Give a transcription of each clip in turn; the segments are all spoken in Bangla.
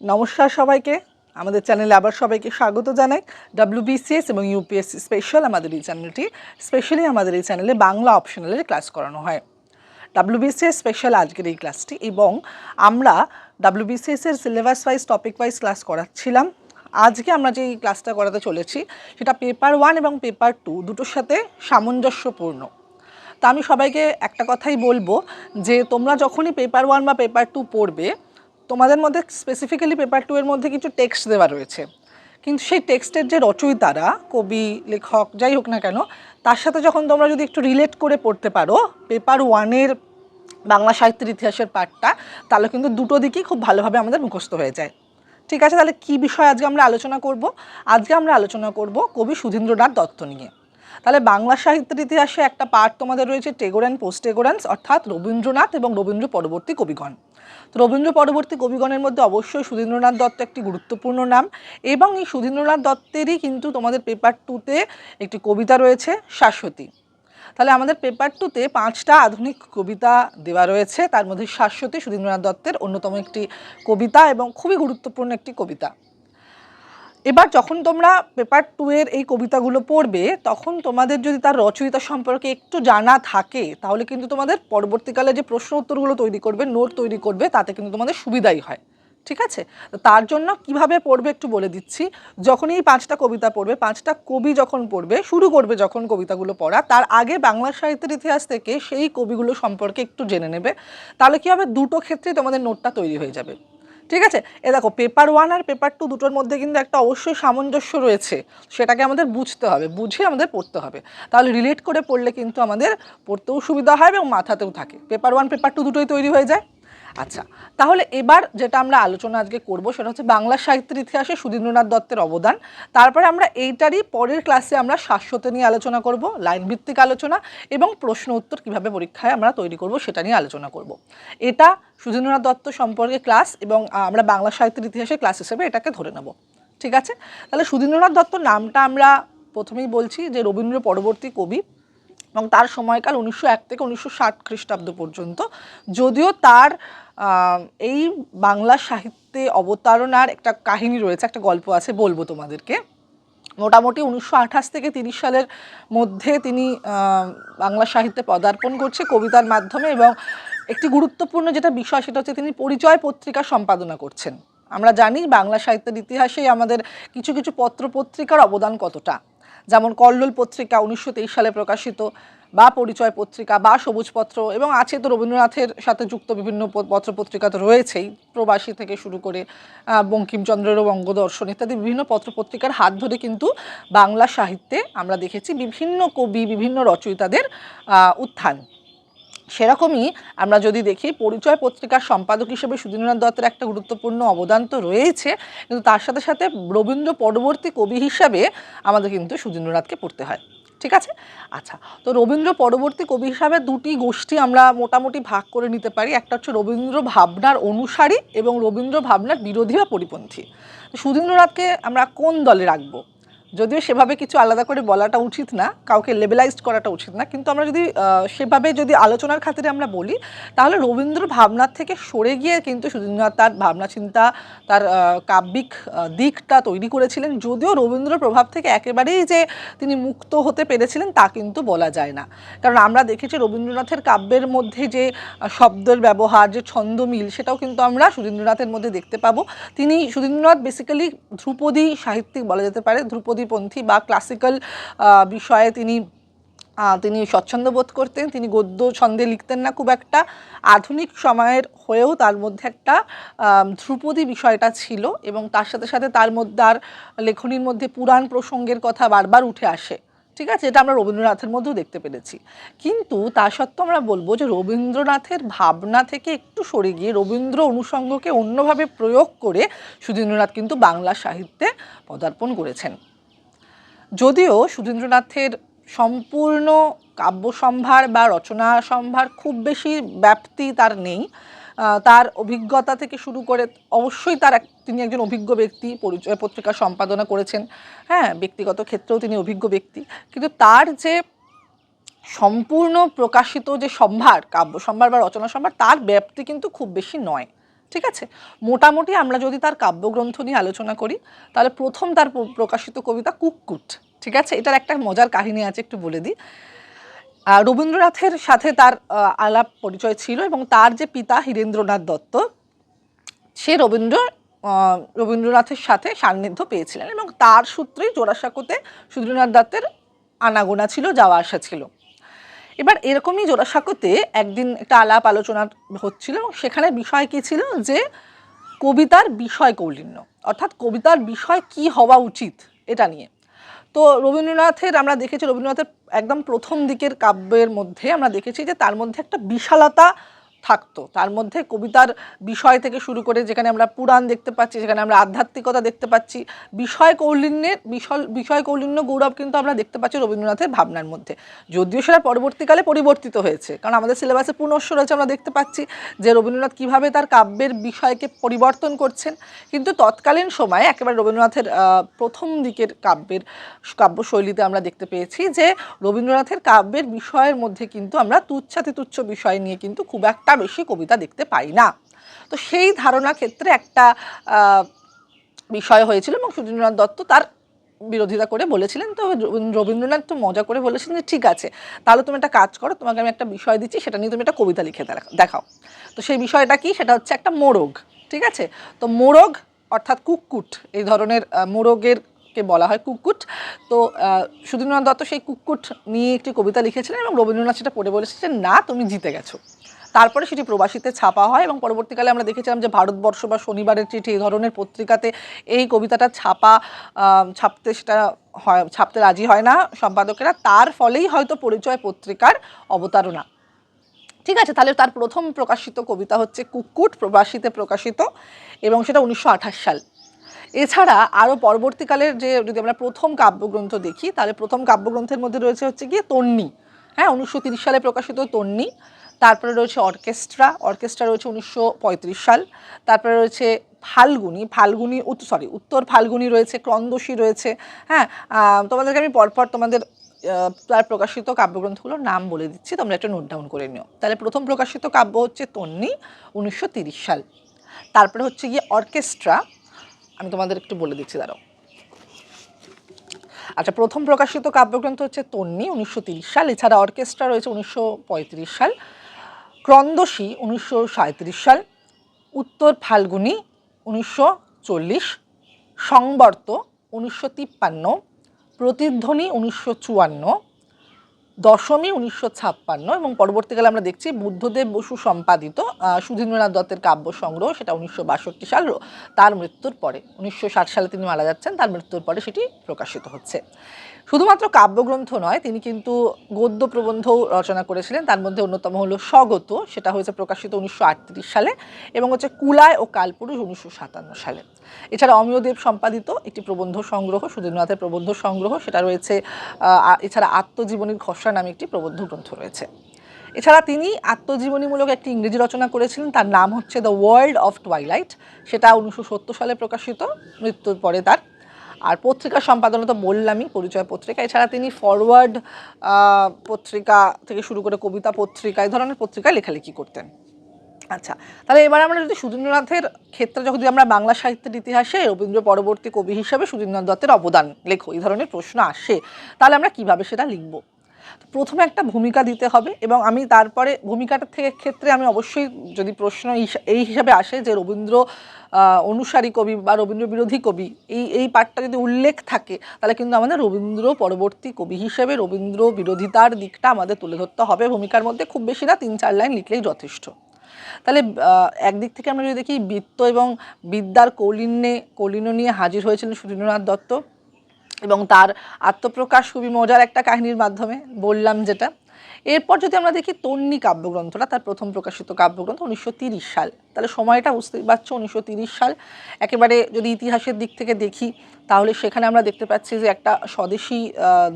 নমস্কার সবাইকে। আমাদের চ্যানেলে আবার সবাইকে স্বাগত জানাই। ডাব্লিউবিসিএস এবং ইউপিএসসি স্পেশাল আমাদের এই চ্যানেলটি। স্পেশালি আমাদের এই চ্যানেলে বাংলা অপশনালের ক্লাস করানো হয়। ডাব্লিউবিসিএস স্পেশাল আজকের এই ক্লাসটি এবং আমরা ডাব্লিউবিসিএস এর syllabus wise topic wise class করাচ্ছিলাম। আজকে আমরা যে ক্লাসটা করাতে চলেছি, সেটা পেপার ওয়ান এবং পেপার টু দুটোর সাথে সামঞ্জস্যপূর্ণ। তা আমি সবাইকে একটা কথাই বলব যে তোমরা যখনই পেপার ওয়ান বা পেপার টু পড়বে তোমাদের মধ্যে স্পেসিফিক্যালি পেপার টু এর মধ্যে কিছু টেক্সট দেওয়া রয়েছে। কিন্তু সেই টেক্সটের যে রচয়িতারা, কবি, লেখক, যাই হোক না কেন, তার সাথে যখন তোমরা যদি একটু রিলেট করে পড়তে পারো পেপার ওয়ানের বাংলা সাহিত্যের ইতিহাসের পাঠটা, তাহলে কিন্তু দুটো দিকই খুব ভালোভাবে আমাদের মুখস্থ হয়ে যায়। ঠিক আছে, তাহলে কী বিষয় আজকে আমরা আলোচনা করব? আজকে আমরা আলোচনা করব কবি সুধীন্দ্রনাথ দত্ত নিয়ে। তাহলে বাংলা সাহিত্যের ইতিহাসে একটা পার্ট তোমাদের রয়েছে টেগোর অ্যান্ড পোস্ট টেগোরান্স অর্থাৎ রবীন্দ্রনাথ এবং রবীন্দ্র পরবর্তী কবিগণ। তো রবীন্দ্র পরবর্তী কবিগণের মধ্যে অবশ্যই সুধীন্দ্রনাথ দত্ত একটি গুরুত্বপূর্ণ নাম এবং এই সুধীন্দ্রনাথ দত্তেরই কিন্তু তোমাদের পেপার টুতে একটি কবিতা রয়েছে, শাশ্বতী। তাহলে আমাদের পেপার টুতে পাঁচটা আধুনিক কবিতা দেওয়া রয়েছে, তার মধ্যে শাশ্বতী সুধীন্দ্রনাথ দত্তের অন্যতম একটি কবিতা এবং খুবই গুরুত্বপূর্ণ একটি কবিতা। এবার যখন তোমরা পেপার টু এর এই কবিতাগুলো পড়বে, তখন তোমাদের যদি তার রচয়িতা সম্পর্কে একটু জানা থাকে, তাহলে কিন্তু তোমাদের পরবর্তীকালে যে প্রশ্ন উত্তরগুলো তৈরি করবে, নোট তৈরি করবে, তাতে কিন্তু তোমাদের সুবিধাই হয়। ঠিক আছে? তো তার জন্য কীভাবে পড়বে একটু বলে দিচ্ছি। যখন এই পাঁচটা কবিতা পড়বে, পাঁচটা কবি যখন পড়বে, শুরু করবে যখন কবিতাগুলো পড়া, তার আগে বাংলা সাহিত্যের ইতিহাস থেকে সেই কবিগুলো সম্পর্কে একটু জেনে নেবে। তাহলে কী হবে? দুটো ক্ষেত্রেই তোমাদের নোটটা তৈরি হয়ে যাবে। ঠিক আছে? এ দেখো পেপার ওয়ান আর পেপার টু দুটোর মধ্যে কিন্তু একটা অবশ্যই সামঞ্জস্য রয়েছে। সেটাকে আমাদের বুঝতে হবে, বুঝে আমাদের পড়তে হবে। তাহলে রিলেট করে পড়লে কিন্তু আমাদের পড়তেও সুবিধা হয় এবং মাথাতেও থাকে। পেপার ওয়ান পেপার টু দুটোই তৈরি হয়ে যায়। আচ্ছা তাহলে এবার যেটা আমরা আলোচনা আজকে করব সেটা হচ্ছে বাংলা সাহিত্যের ইতিহাসে সুধীন্দ্রনাথ দত্তের অবদান। তারপরে আমরা এইটারই পরের ক্লাসে আমরা শাশ্বত নিয়ে আলোচনা করব লাইন ভিত্তিক আলোচনা এবং প্রশ্ন উত্তর কীভাবে পরীক্ষায় আমরা তৈরি করব সেটা নিয়ে আলোচনা করব। এটা সুধীন্দ্রনাথ দত্ত সম্পর্কে ক্লাস এবং আমরা বাংলা সাহিত্যের ইতিহাসে ক্লাস হিসেবে এটাকে ধরে নেব। ঠিক আছে? তাহলে সুধীন্দ্রনাথ দত্ত নামটা আমরা প্রথমেই বলছি যে রবীন্দ্র পরবর্তী কবি এবং তার সময়কাল উনিশশো এক থেকে উনিশশো ষাট খ্রিস্টাব্দ পর্যন্ত। যদিও তার এই বাংলা সাহিত্যে অবতারণার একটা কাহিনী রয়েছে, একটা গল্প আছে বলব তোমাদেরকে। মোটামুটি উনিশশো আঠাশ থেকে তিরিশ সালের মধ্যে তিনি বাংলা সাহিত্যে পদার্পণ করছে কবিতার মাধ্যমে এবং একটি গুরুত্বপূর্ণ যেটা বিষয় সেটা হচ্ছে তিনি পরিচয় পত্রিকা সম্পাদনা করছেন। আমরা জানি বাংলা সাহিত্যের ইতিহাসেই আমাদের কিছু কিছু পত্র পত্রিকার অবদান কতটা। যেমন কল্লোল পত্রিকা উনিশশো তেইশ সালে প্রকাশিত, বা পরিচয় পত্রিকা, বা সবুজপত্র, এবং আছে তো রবীন্দ্রনাথের সাথে যুক্ত বিভিন্ন প- পত্রপত্রিকা তো রয়েছেই, প্রবাসী থেকে শুরু করে বঙ্কিমচন্দ্রেরও বঙ্গদর্শন ইত্যাদি বিভিন্ন পত্রপত্রিকার হাত ধরে কিন্তু বাংলা সাহিত্যে আমরা দেখেছি বিভিন্ন কবি, বিভিন্ন রচয়িতাদের উত্থান। সেরকমই আমরা যদি দেখি, পরিচয় পত্রিকার সম্পাদক হিসেবে সুধীন্দ্রনাথ দত্তের একটা গুরুত্বপূর্ণ অবদান তো রয়েছে। কিন্তু তার সাথে সাথে রবীন্দ্র পরবর্তী কবি হিসাবে আমাদের কিন্তু সুধীন্দ্রনাথকে পড়তে হয়। ঠিক আছে? আচ্ছা তো রবীন্দ্র পরবর্তী কবি হিসাবে দুটি গোষ্ঠী আমরা মোটামুটি ভাগ করে নিতে পারি। একটা হচ্ছে রবীন্দ্র ভাবনার অনুসারী এবং রবীন্দ্র ভাবনার বিরোধী বা পরিপন্থী। সুধীন্দ্রনাথকে আমরা কোন দলে রাখব? যদিও সেভাবে কিছু আলাদা করে বলাটা উচিত না, কাউকে লেবেলাইজড করাটা উচিত না, কিন্তু আমরা যদি সেভাবে যদি আলোচনার খাতিরে আমরা বলি, তাহলে রবীন্দ্র ভাবনার থেকে সরে গিয়ে কিন্তু সুধীন্দ্রনাথ তার ভাবনা চিন্তা তার কাব্যিক দিকটা তৈরি করেছিলেন। যদিও রবীন্দ্র প্রভাব থেকে একেবারেই যে তিনি মুক্ত হতে পেরেছিলেন তা কিন্তু বলা যায় না। কারণ আমরা দেখেছি রবীন্দ্রনাথের কাব্যের মধ্যে যে শব্দের ব্যবহার, যে ছন্দ মিল, সেটাও কিন্তু আমরা সুধীন্দ্রনাথের মধ্যে দেখতে পাবো। তিনি সুধীন্দ্রনাথ বেসিক্যালি ধ্রুপদী সাহিত্যিক বলা যেতে পারে ধ্রুপদীপন্থী বা ক্লাসিক্যাল বিষয়ে তিনি তিনি স্বচ্ছন্দ বোধ করতেন, তিনি গদ্য ছন্দে লিখতেন না, খুব একটা আধুনিক সময়ের হয়েও তার মধ্যে একটা ধ্রুপদী বিষয়টা ছিল এবং তার সাথে সাথে তার মধ্যে আর লেখনীর মধ্যে পুরাণ প্রসঙ্গের কথা বারবার উঠে আসে। ঠিক আছে? এটা আমরা রবীন্দ্রনাথের মধ্যেও দেখতে পেরেছি। কিন্তু তা সত্ত্বেও আমরা বলব যে রবীন্দ্রনাথের ভাবনা থেকে একটু সরে গিয়ে রবীন্দ্র অনুষঙ্গকে অন্যভাবে প্রয়োগ করে সুধীন্দ্রনাথ কিন্তু বাংলা সাহিত্যে পদার্পণ করেছেন। যদিও সুধীন্দ্রনাথের সম্পূর্ণ কাব্য সম্ভার বা রচনা সম্ভার খুব বেশি ব্যাপ্তি তার নেই। তার অভিজ্ঞতা থেকে শুরু করে অবশ্যই তার এক- তিনি একজন অভিজ্ঞ ব্যক্তি পরিচয় পত্রিকা সম্পাদনা করেছেন। হ্যাঁ ব্যক্তিগত ক্ষেত্রেও তিনি অভিজ্ঞ ব্যক্তি। কিন্তু তার যে সম্পূর্ণ প্রকাশিত যে সম্ভার কাব্য সম্ভার বা রচনা সম্ভার তার ব্যাপ্তি কিন্তু খুব বেশি নয়। ঠিক আছে? মোটামুটি আমরা যদি তার কাব্যগ্রন্থ নিয়ে আলোচনা করি, তাহলে প্রথম তার প্রকাশিত কবিতা কুক্কুট, ঠিক আছে? এটার একটা মজার কাহিনী আছে, একটু বলে দিই। রবীন্দ্রনাথের সাথে তার আলাপ পরিচয় ছিল এবং তার যে পিতা হীরেন্দ্রনাথ দত্ত, সে রবীন্দ্র রবীন্দ্রনাথের সাথে সান্নিধ্য পেয়েছিলেন এবং তার সূত্রেই জোড়াসাঁকোতে সুধীন্দ্রনাথ দত্তের আনাগোনা ছিল, যাওয়া আসা ছিল। এবার এরকমই জোড়াসাঁকোতে একদিন একটা আলাপ আলোচনা হচ্ছিল সেখানে বিষয় কী ছিল যে কবিতার বিষয় কৌলিন্য, অর্থাৎ কবিতার বিষয় কি হওয়া উচিত এটা নিয়ে। তো রবীন্দ্রনাথের আমরা দেখেছি, রবীন্দ্রনাথের একদম প্রথম দিকের কাব্যের মধ্যে আমরা দেখেছি যে তার মধ্যে একটা বিশালতা থাকতো। তার মধ্যে কবিতার বিষয় থেকে শুরু করে যেখানে আমরা পুরাণ দেখতে পাচ্ছি, যেখানে আমরা আধ্যাত্মিকতা দেখতে পাচ্ছি, বিষয় কৌলিন্যের বিশাল বিষয় কৌলিন্য গৌরব কিন্তু আমরা দেখতে পাচ্ছি রবীন্দ্রনাথের ভাবনার মধ্যে। যদিও সেটা পরবর্তীকালে পরিবর্তিত হয়েছে, কারণ আমাদের সিলেবাসে পুনঃ রয়েছে আমরা দেখতে পাচ্ছি যে রবীন্দ্রনাথ কীভাবে তার কাব্যের বিষয়কে পরিবর্তন করছেন। কিন্তু তৎকালীন সময়ে একেবারে রবীন্দ্রনাথের প্রথম দিকের কাব্যের কাব্যশৈলীতে আমরা দেখতে পেয়েছি যে রবীন্দ্রনাথের কাব্যের বিষয়ের মধ্যে কিন্তু আমরা তুচ্ছাতি তুচ্ছ বিষয় নিয়ে কিন্তু খুব একটা বেশি কবিতা দেখতে পাই না। তো সেই ধারণা ক্ষেত্রে একটা বিষয় হয়েছিল এবং সুধীন্দ্রনাথ দত্ত তার বিরোধিতা করে বলেছিলেন, তো রবীন্দ্রনাথ তো মজা করে বলেছিলেন যে ঠিক আছে, তাহলে তুমি একটা কাজ করো, তোমাকে আমি একটা বিষয় দিচ্ছি, সেটা নিয়ে তুমি একটা কবিতা লিখে দেখা- দেখাও। তো সেই বিষয়টা কি, সেটা হচ্ছে একটা মোরগ, ঠিক আছে? তো মোরগ অর্থাৎ কুক্কুট, এই ধরনের মোরগের কে বলা হয় কুক্কুট। তো সুধীন্দ্রনাথ দত্ত সেই কুক্কুট নিয়ে একটি কবিতা লিখেছিলেন এবং রবীন্দ্রনাথ সেটা পড়ে বলেছে যে, না, তুমি জিতে গেছো। তারপরে সেটি প্রবাসীতে ছাপা হয় এবং পরবর্তীকালে আমরা দেখেছিলাম যে ভারতবর্ষ বা শনিবারের চিঠি এই ধরনের পত্রিকাতে এই কবিতাটা ছাপা ছাপতে সেটা হয়, ছাপতে রাজি হয় না সম্পাদকেরা। তার ফলেই হয়তো পরিচয় পত্রিকার অবতারণা। ঠিক আছে, তাহলে তার প্রথম প্রকাশিত কবিতা হচ্ছে কুকুট, প্রবাসীতে প্রকাশিত এবং সেটা উনিশশো আঠাশ সাল। এছাড়া আরও পরবর্তীকালের যে যদি আমরা প্রথম কাব্যগ্রন্থ দেখি, তাহলে প্রথম কাব্যগ্রন্থের মধ্যে রয়েছে হচ্ছে গিয়ে তন্নি। হ্যাঁ উনিশশো সালে প্রকাশিত তন্নি। তারপরে রয়েছে অর্কেস্ট্রা অর্কেস্ট্রা রয়েছে উনিশশো পঁয়ত্রিশ সাল, তারপরে রয়েছে ফাল্গুনি ফাল্গুনি সরি উত্তর ফাল্গুনি রয়েছে, ক্রন্দশী রয়েছে হ্যাঁ তোমাদেরকে আমি পরপর তোমাদের তার প্রকাশিত কাব্যগ্রন্থগুলোর নাম বলে দিচ্ছি, তোমরা একটা নোট ডাউন করে নিও। তাহলে প্রথম প্রকাশিত কাব্য হচ্ছে তন্নি, উনিশশো সাল। তারপরে হচ্ছে গিয়ে অর্কেস্ট্রা, আমি তোমাদের একটু বলে দিচ্ছি, দাঁড়াও। আচ্ছা প্রথম প্রকাশিত কাব্যগ্রন্থ হচ্ছে তন্নি, উনিশশো সাল, এছাড়া অর্কেস্ট্রা রয়েছে উনিশশো পঁয়ত্রিশ সাল। ক্রন্দশী উনিশশো সাল, উত্তর ফাল্গুনি উনিশশো চল্লিশ, সংবর্ত উনিশশো তিপ্পান্ন, প্রতিধ্বনি উনিশশো চুয়ান্ন, দশমী উনিশশো ছাপ্পান্ন এবং পরবর্তীকালে আমরা দেখছি বুদ্ধদেব বসু সম্পাদিত সুধীন্দ্রনাথ দত্তের কাব্য সংগ্রহ, সেটা উনিশশো বাষট্টি সাল তার মৃত্যুর পরে। উনিশশো ষাট সালে তিনি মারা যাচ্ছেন, তার মৃত্যুর পরে সেটি প্রকাশিত হচ্ছে। শুধুমাত্র কাব্যগ্রন্থ নয়, তিনি কিন্তু গদ্য প্রবন্ধও রচনা করেছিলেন। তার মধ্যে অন্যতম হলো স্বগত, সেটা হয়েছে প্রকাশিত উনিশশো আটত্রিশ সালে এবং হচ্ছে কুলায় ও কালপুরুষ উনিশশো সাতান্ন সালে। এছাড়া অমিয়দেব সম্পাদিত একটি প্রবন্ধ সংগ্রহ সুধীন্দ্রনাথের প্রবন্ধ সংগ্রহ, সেটা রয়েছে এছাড়া আত্মজীবনীর খসড়া নামে একটি প্রবন্ধ গ্রন্থ রয়েছে। এছাড়া তিনি আত্মজীবনীমূলক একটি ইংরেজি রচনা করেছিলেন, তার নাম হচ্ছে দ্য ওয়ার্ল্ড অফ টুয়াইলাইট সেটা উনিশশো সত্তর সালে প্রকাশিত, মৃত্যুর পরে তার আর পত্রিকা সম্পাদনা তো বললামই পরিচয় পত্রিকা। এছাড়া তিনি ফরওয়ার্ড পত্রিকা থেকে শুরু করে কবিতা পত্রিকা, এই ধরনের পত্রিকায় লেখালেখি করতেন। আচ্ছা তাহলে এবার আমরা যদি সুধীন্দ্রনাথের ক্ষেত্রে যদি আমরা বাংলা সাহিত্যের ইতিহাসে রবীন্দ্র পরবর্তী কবি হিসাবে সুধীন্দ্রনাথ দত্তের অবদান লেখো, এই ধরনের প্রশ্ন আসে, তাহলে আমরা কীভাবে সেটা লিখব? প্রথমে একটা ভূমিকা দিতে হবে এবং আমি তারপরে ভূমিকাটার থেকে ক্ষেত্রে আমি অবশ্যই যদি প্রশ্ন এই- হিসাবে আসে যে রবীন্দ্র অনুসারী কবি বা রবীন্দ্র বিরোধী কবি, এই এই পাঠটা যদি উল্লেখ থাকে, তাহলে কিন্তু আমাদের রবীন্দ্র পরবর্তী কবি হিসেবে রবীন্দ্র বিরোধিতার দিকটা আমাদের তুলে ধরতে হবে। ভূমিকার মধ্যে খুব বেশি না, তিন চার লাইন লিখলেই যথেষ্ট। তাহলে একদিক থেকে আমরা যদি দেখি, বৃত্ত এবং বিদ্যার কৌলিন্যে, কৌলিন্য নিয়ে হাজির হয়েছিলেন সুরেন্দ্রনাথ দত্ত। এবং তার আত্মপ্রকাশ খুবই মজার একটা কাহিনীর মাধ্যমে বললাম যেটা। এরপর যদি আমরা দেখি তন্নি কাব্যগ্রন্থটা, তার প্রথম প্রকাশিত কাব্যগ্রন্থ উনিশশো তিরিশ সাল। তাহলে সময়টা বুঝতেই পারছ, উনিশশো তিরিশ সাল। একেবারে যদি ইতিহাসের দিক থেকে দেখি, তাহলে সেখানে আমরা দেখতে পাচ্ছি যে একটা স্বদেশী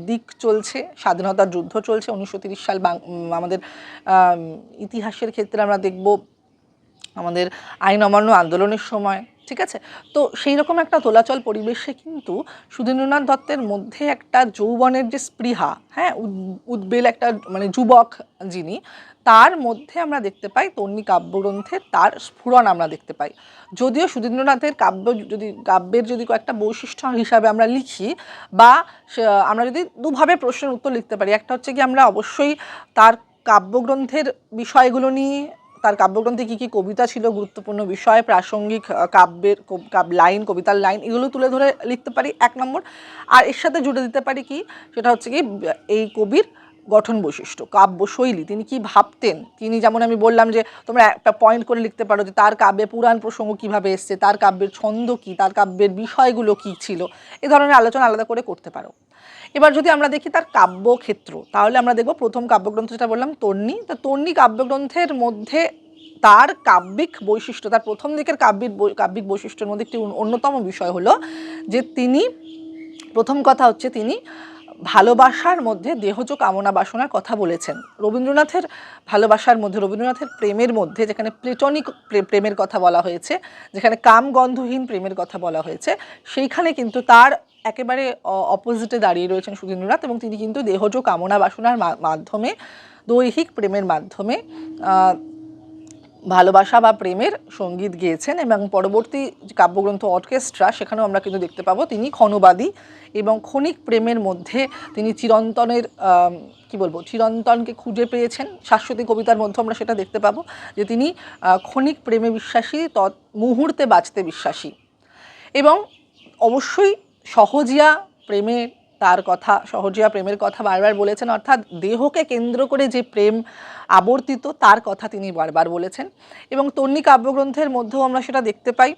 দিক চলছে, স্বাধীনতার যুদ্ধ চলছে উনিশশো তিরিশ সাল আমাদের ইতিহাসের ক্ষেত্রে আমরা দেখব আমাদের আইন অমান্য আন্দোলনের সময়, ঠিক আছে? তো সেই রকম একটা দোলাচল পরিবেশে কিন্তু সুধীন্দ্রনাথ দত্তের মধ্যে একটা যৌবনের যে স্পৃহা হ্যাঁ উদ- উদ্বেল একটা মানে যুবক যিনি, তার মধ্যে আমরা দেখতে পাই তন্নি কাব্যগ্রন্থে তার স্ফুরণ আমরা দেখতে পাই। যদিও সুধীন্দ্রনাথের কাব্য যদি, কাব্যের যদি কয়েকটা বৈশিষ্ট্য হিসাবে আমরা লিখি বা আমরা যদি দুভাবে প্রশ্নের উত্তর লিখতে পারি, একটা হচ্ছে কি আমরা অবশ্যই তার কাব্যগ্রন্থের বিষয়গুলো নিয়ে তার কাব্যগ্রন্থে কী কী কবিতা ছিল, গুরুত্বপূর্ণ বিষয়, প্রাসঙ্গিক কাব্যের কব- লাইন, কবিতার লাইন, এগুলো তুলে ধরে লিখতে পারি এক নম্বর। আর এর সাথে জুড়ে দিতে পারি কি, সেটা হচ্ছে কি, এই কবির গঠন বৈশিষ্ট্য কাব্য শৈলী তিনি কি ভাবতেন? তিনি যেমন আমি বললাম যে, তোমরা একটা পয়েন্ট করে লিখতে পারো যে, তার কাব্যে পুরাণ প্রসঙ্গ কীভাবে এসছে, তার কাব্যের ছন্দ কি, তার কাব্যের বিষয়গুলো কি ছিল, এ ধরনের আলোচনা আলাদা করে করতে পারো। এবার যদি আমরা দেখি তার কাব্যক্ষেত্র, তাহলে আমরা দেখব প্রথম কাব্যগ্রন্থ যেটা বললাম তর্ণী তা তর্ণী কাব্যগ্রন্থের মধ্যে তার কাব্যিক বৈশিষ্ট্য, তার প্রথম দিকের কাব্যিক কাব্যিক বৈশিষ্ট্যের মধ্যে একটি অন্যতম বিষয় হলো যে, তিনি, প্রথম কথা হচ্ছে তিনি ভালোবাসার মধ্যে দেহজ কামনা বাসনার কথা বলেছেন। রবীন্দ্রনাথের ভালোবাসার মধ্যে, রবীন্দ্রনাথের প্রেমের মধ্যে যেখানে প্লেটনিক প্রেমের কথা বলা হয়েছে, যেখানে কামগন্ধহীন প্রেমের কথা বলা হয়েছে, সেইখানে কিন্তু তার একেবারে অপোজিটে দাঁড়িয়ে রয়েছেন সুধীন্দ্রনাথ এবং তিনি কিন্তু দেহজ কামনা বাসনার মাধ্যমে, দৈহিক প্রেমের মাধ্যমে ভালোবাসা বা প্রেমের সংগীত গেয়েছেন এবং পরবর্তী কাব্যগ্রন্থ অর্কেস্ট্রা, সেখানেও আমরা কিন্তু দেখতে পাবো তিনি ক্ষণবাদী এবং ক্ষণিক প্রেমের মধ্যে তিনি চিরন্তনের কি বলব, চিরন্তনকে খুঁজে পেয়েছেন। শাশ্বতী কবিতার মধ্যে আমরা সেটা দেখতে পাবো যে তিনি ক্ষণিক প্রেমে বিশ্বাসী তৎ মুহূর্তে বাঁচতে বিশ্বাসী এবং অবশ্যই সহজিয়া প্রেমে তার কথা, সহজিয়া প্রেমের কথা বারবার বলেছেন, অর্থাৎ দেহকে কেন্দ্র করে যে প্রেম আবর্তিত, তার কথা তিনি বারবার বলেছেন। এবং তন্নি কাব্যগ্রন্থের মধ্যেও আমরা সেটা দেখতে পাই।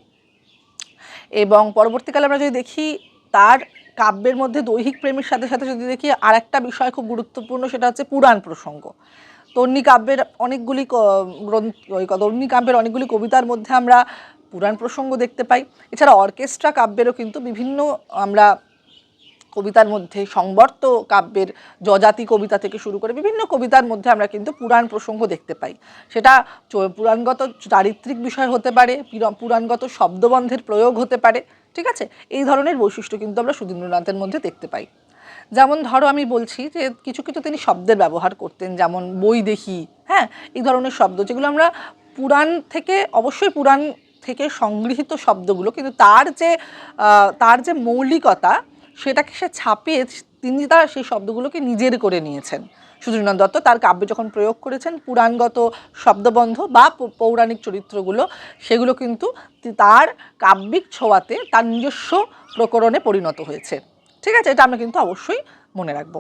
এবং পরবর্তীকালে আমরা যদি দেখি, তার কাব্যের মধ্যে দৈহিক প্রেমের সাথে সাথে যদি দেখি আর একটা বিষয় খুব গুরুত্বপূর্ণ, সেটা হচ্ছে পুরাণ প্রসঙ্গ। তন্নি কাব্যের অনেকগুলি গ্রন্থ তন্নি কাব্যের অনেকগুলি কবিতার মধ্যে আমরা পুরাণ প্রসঙ্গ দেখতে পাই। এছাড়া অর্কেস্ট্রা কাব্যেরও কিন্তু বিভিন্ন আমরা কবিতার মধ্যে সংবর্ত কাব্যের যজাতি কবিতা থেকে শুরু করে বিভিন্ন কবিতার মধ্যে আমরা কিন্তু পুরাণ প্রসঙ্গ দেখতে পাই। সেটা পুরাণগত চারিত্রিক বিষয় হতে পারে পুরাণগত শব্দবন্ধের প্রয়োগ হতে পারে, ঠিক আছে? এই ধরনের বৈশিষ্ট্য কিন্তু আমরা সুধীন্দ্রনাথের মধ্যে দেখতে পাই। যেমন ধরো আমি বলছি যে কিছু কিছু তিনি শব্দের ব্যবহার করতেন, যেমন বই দেখি হ্যাঁ? এই ধরনের শব্দ যেগুলো আমরা পুরাণ থেকে, অবশ্যই পুরাণ থেকে সংগৃহীত শব্দগুলো কিন্তু তার যে তার যে মৌলিকতা সেটাকে সে ছাপিয়ে তিনি তার সেই শব্দগুলোকে নিজের করে নিয়েছেন। সুধীরনাথ দত্ত তার কাব্যে যখন প্রয়োগ করেছেন, পুরাণগত শব্দবন্ধ বা পৌরাণিক চরিত্রগুলো, সেগুলো কিন্তু তার কাব্যিক ছোঁয়াতে তার নিজস্ব প্রকরণে পরিণত হয়েছে। ঠিক আছে? এটা আমরা কিন্তু অবশ্যই মনে রাখব।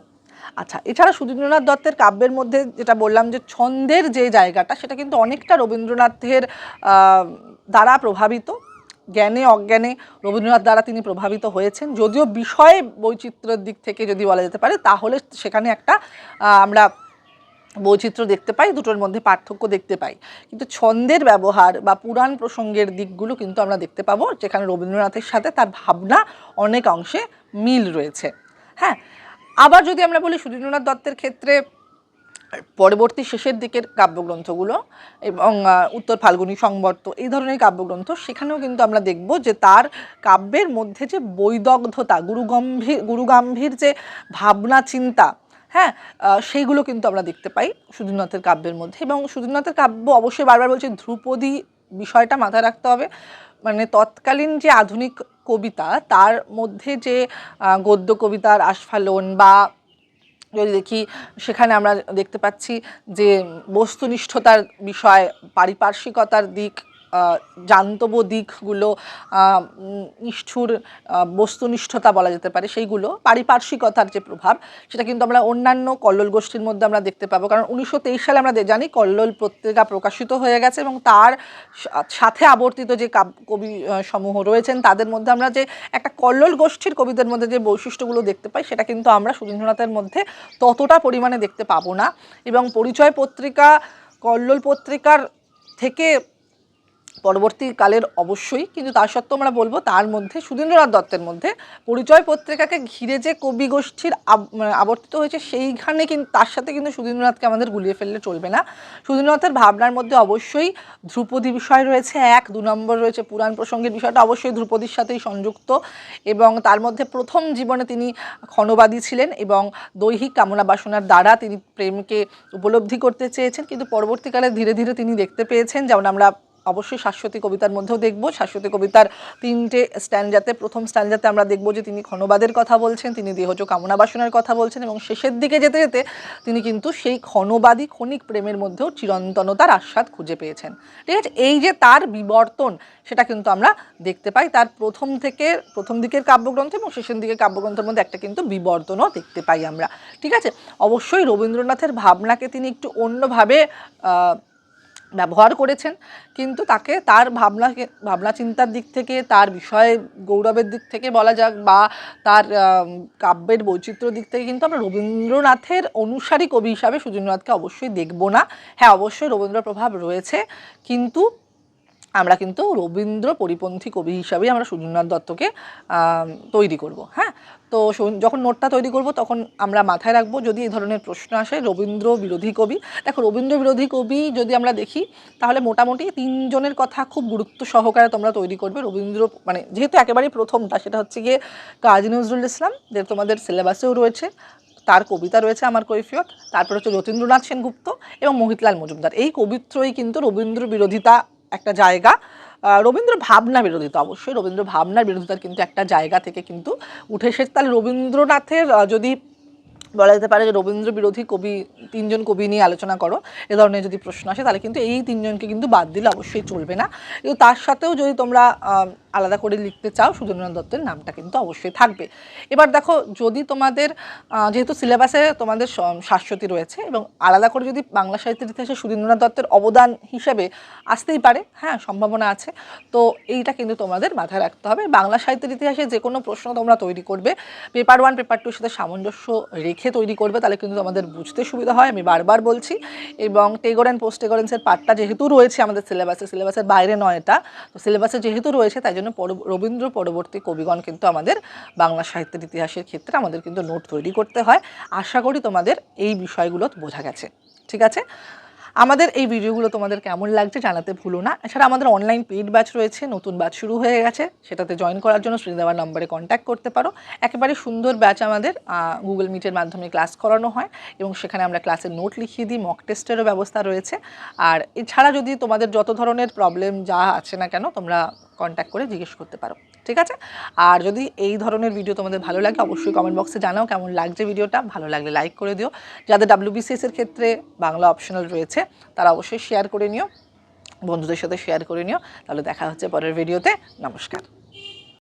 আচ্ছা এছাড়া সুধীন্দ্রনাথ দত্তের কাব্যের মধ্যে যেটা বললাম যে ছন্দের যে জায়গাটা, সেটা কিন্তু অনেকটা রবীন্দ্রনাথের দ্বারা প্রভাবিত। জ্ঞানে, অজ্ঞানে রবীন্দ্রনাথ দ্বারা তিনি প্রভাবিত হয়েছেন। যদিও বিষয় বৈচিত্র্যের দিক থেকে যদি বলা যেতে পারে, তাহলে সেখানে একটা আমরা বৈচিত্র্য দেখতে পাই, দুটোর মধ্যে পার্থক্য দেখতে পাই। কিন্তু ছন্দের ব্যবহার বা পুরাণ প্রসঙ্গের দিকগুলো কিন্তু আমরা দেখতে পাবো, যেখানে রবীন্দ্রনাথের সাথে তার ভাবনা অনেক অংশে মিল রয়েছে। হ্যাঁ আবার যদি আমরা বলি সুধীন্দ্রনাথ দত্তের ক্ষেত্রে পরবর্তী শেষের দিকের কাব্যগ্রন্থগুলো এবং উত্তর ফাল্গুনী সংবর্ত, এই ধরনের কাব্যগ্রন্থ, সেখানেও কিন্তু আমরা দেখব যে তার কাব্যের মধ্যে যে বৈদগ্ধতা, গুরুগম্ভীর, গুরুগাম্ভীর যে ভাবনা, চিন্তা হ্যাঁ সেইগুলো কিন্তু আমরা দেখতে পাই সুধীরনাথের কাব্যের মধ্যে এবং সুধীরনাথের কাব্য অবশ্যই বারবার বলছি ধ্রুপদী বিষয়টা মাথায় রাখতে হবে। মানে তৎকালীন যে আধুনিক কবিতা, তার মধ্যে যে গদ্য কবিতার আস্ফালন বা যদি দেখি সেখানে আমরা দেখতে পাচ্ছি যে বস্তুনিষ্ঠতার বিষয় পারিপার্শ্বিকতার দিক জান্তব দিকগুলো নিষ্ঠুর বস্তুনিষ্ঠতা বলা যেতে পারে, সেইগুলো পারিপার্শ্বিকতার যে প্রভাব, সেটা কিন্তু আমরা অন্যান্য কল্লোল গোষ্ঠীর মধ্যে আমরা দেখতে পাবো। কারণ উনিশশো তেইশ সালে আমরা জানি কল্লোল পত্রিকা প্রকাশিত হয়ে গেছে এবং তার সাথে আবর্তিত যে কাব- সমূহ রয়েছেন, তাদের মধ্যে আমরা যে একটা কল্লোল গোষ্ঠীর কবিদের মধ্যে যে বৈশিষ্ট্যগুলো দেখতে পাই, সেটা কিন্তু আমরা সুধীন্দ্রনাথের মধ্যে ততটা পরিমাণে দেখতে পাবো না। এবং পরিচয় পত্রিকা, কল্লোল পত্রিকার থেকে পরবর্তীকালের অবশ্যই, কিন্তু তার সত্ত্বেও আমরা বলব তার মধ্যে, সুধীন্দ্রনাথ দত্তের মধ্যে পরিচয় পত্রিকাকে ঘিরে যে কবি গোষ্ঠীর মানে আবর্তিত হয়েছে, সেইখানে কিন্তু তার সাথে কিন্তু সুধীন্দ্রনাথকে আমাদের গুলিয়ে ফেললে চলবে না। সুধীন্দ্রনাথের ভাবনার মধ্যে অবশ্যই ধ্রুপদী বিষয় রয়েছে এক, দু নম্বর রয়েছে পুরাণ প্রসঙ্গের বিষয়টা, অবশ্যই ধ্রুপদীর সাথেই সংযুক্ত এবং তার মধ্যে প্রথম জীবনে তিনি ক্ষণবাদী ছিলেন এবং দৈহিক কামনা বাসনার দ্বারা তিনি প্রেমকে উপলব্ধি করতে চেয়েছেন, কিন্তু পরবর্তীকালে ধীরে ধীরে তিনি দেখতে পেয়েছেন, যেমন আমরা অবশ্যই শাশ্বতী কবিতার মধ্যেও দেখব। শাশ্বতী কবিতার তিনটে স্ট্যান্ডাতে প্রথম স্ট্যান্ডাতে আমরা দেখব যে তিনি ক্ষণবাদের কথা বলছেন, তিনি দেহজ কামনা বাসনার কথা বলছেন এবং শেষের দিকে যেতে যেতে তিনি কিন্তু সেই ক্ষণবাদী ক্ষণিক প্রেমের মধ্যেও চিরন্তনতার আস্বাদ খুঁজে পেয়েছেন। ঠিক আছে? এই যে তার বিবর্তন, সেটা কিন্তু আমরা দেখতে পাই। তার প্রথম থেকে, প্রথম দিকের কাব্যগ্রন্থ এবং শেষের দিকের কাব্যগ্রন্থের মধ্যে একটা কিন্তু বিবর্তনও দেখতে পাই আমরা। ঠিক আছে? অবশ্যই রবীন্দ্রনাথের ভাবনাকে তিনি একটু অন্যভাবে ব্যবহার করেছেন, কিন্তু তাকে তার ভাবনাকে, ভাবনা চিন্তার দিক থেকে, তার বিষয়ে গৌরবের দিক থেকে বলা যাক বা তার কাব্যের বৈচিত্র্য দিক থেকে কিন্তু আমরা রবীন্দ্রনাথের অনুসারী কবি হিসাবে সুজীন্দ্রনাথকে অবশ্যই দেখব না। হ্যাঁ অবশ্যই রবীন্দ্র প্রভাব রয়েছে, কিন্তু আমরা কিন্তু রবীন্দ্র পরিপন্থী কবি হিসাবেই আমরা সুজীন্দ্রনাথ দত্তকে তৈরি করব হ্যাঁ? তো যখন নোটটা তৈরি করব তখন আমরা মাথায় রাখব যদি এই ধরনের প্রশ্ন আসে রবীন্দ্র বিরোধী কবি, দেখো রবীন্দ্র বিরোধী কবি যদি আমরা দেখি তাহলে মোটামুটি তিনজনের কথা খুব গুরুত্ব সহকারে তোমরা তৈরি করবে রবীন্দ্র মানে যেহেতু একেবারেই প্রথমটা সেটা হচ্ছে গিয়ে কাজী নজরুল ইসলাম, যে তোমাদের সিলেবাসেও রয়েছে, তার কবিতা রয়েছে আমার কৈফিয়ত, তারপর হচ্ছে যতীন্দ্রনাথ সেনগুপ্ত এবং মোহিতলাল মজুমদার। এই কবিত্রই কিন্তু রবীন্দ্র বিরোধিতা একটা জায়গা। রবীন্দ্র ভাবনা বিরোধিতা, অবশ্যই রবীন্দ্র ভাবনার বিরোধিতার কিন্তু একটা জায়গা থেকে কিন্তু উঠে এসে তাহলে রবীন্দ্রনাথের যদি বলা যেতে পারে যে রবীন্দ্র বিরোধী কবি, তিনজন কবি নিয়ে আলোচনা করো, এ ধরনের যদি প্রশ্ন আসে, তাহলে কিন্তু এই তিনজনকে কিন্তু বাদ দিলে অবশ্যই চলবে না। কিন্তু তার সাথেও যদি তোমরা আলাদা করে লিখতে চাও সুধীন্দ্রনাথ দত্তের নামটা কিন্তু অবশ্যই থাকবে। এবার দেখো, যদি তোমাদের যেহেতু সিলেবাসে তোমাদের শাশ্বতী রয়েছে এবং আলাদা করে যদি বাংলা সাহিত্যের ইতিহাসে সুধীন্দ্রনাথ দত্তের অবদান হিসেবে আসতেই পারে হ্যাঁ সম্ভাবনা আছে, তো এইটা কিন্তু তোমাদের মাথায় রাখতে হবে। বাংলা সাহিত্যের ইতিহাসে যে কোনো প্রশ্ন তোমরা তৈরি করবে, পেপার ওয়ান, পেপার টুর সাথে সামঞ্জস্য রেখে তৈরি করবে, তাহলে কিন্তু তোমাদের বুঝতে সুবিধা হয়, আমি বারবার বলছি। এবং টেগর অ্যান্ড পোস্ট টেগরেন্সের পার্টটা যেহেতু রয়েছে আমাদের সিলেবাসে, সিলেবাসের বাইরে নয় এটা তো সিলেবাসে যেহেতু রয়েছে, তাই জন্য পর- রবীন্দ্র পরবর্তী কবিগণ কিন্তু আমাদের বাংলা সাহিত্যের ইতিহাসের ক্ষেত্রে আমাদের কিন্তু নোট তৈরি করতে হয়। আশা করি তোমাদের এই বিষয়গুলো বোঝা গেছে। ঠিক আছে? আমাদের এই ভিডিওগুলো তোমাদের কেমন লাগছে জানাতে ভুলো না। এছাড়া আমাদের অনলাইন পেইড ব্যাচ রয়েছে, নতুন ব্যাচ শুরু হয়ে গেছে। সেটাতে জয়েন করার জন্য স্ক্রিনে দেওয়ার নম্বরে কন্ট্যাক্ট করতে পারো। একেবারে সুন্দর ব্যাচ আমাদের গুগল মিটের মাধ্যমে ক্লাস করানো হয় এবং সেখানে আমরা ক্লাসের নোট লিখিয়ে দিই মক টেস্টেরও ব্যবস্থা রয়েছে। আর এছাড়া যদি তোমাদের যত ধরনের প্রবলেম যা আছে না কেন, তোমরা কন্ট্যাক্ট করে জিজ্ঞেস করতে পারো। ঠিক আছে? আর যদি এই ধরনের ভিডিও তোমাদের ভালো লাগে, অবশ্যই কমেন্ট বক্সে জানাও কেমন লাগছে ভিডিওটা ভালো লাগলে লাইক করে দিও। যাদের ডাব্লিউবিসিএসের ক্ষেত্রে বাংলা অপশনাল রয়েছে, তারা অবশ্যই শেয়ার করে নিও। বন্ধুদের সাথে শেয়ার করে নিও। তাহলে দেখা হচ্ছে পরের ভিডিওতে নমস্কার।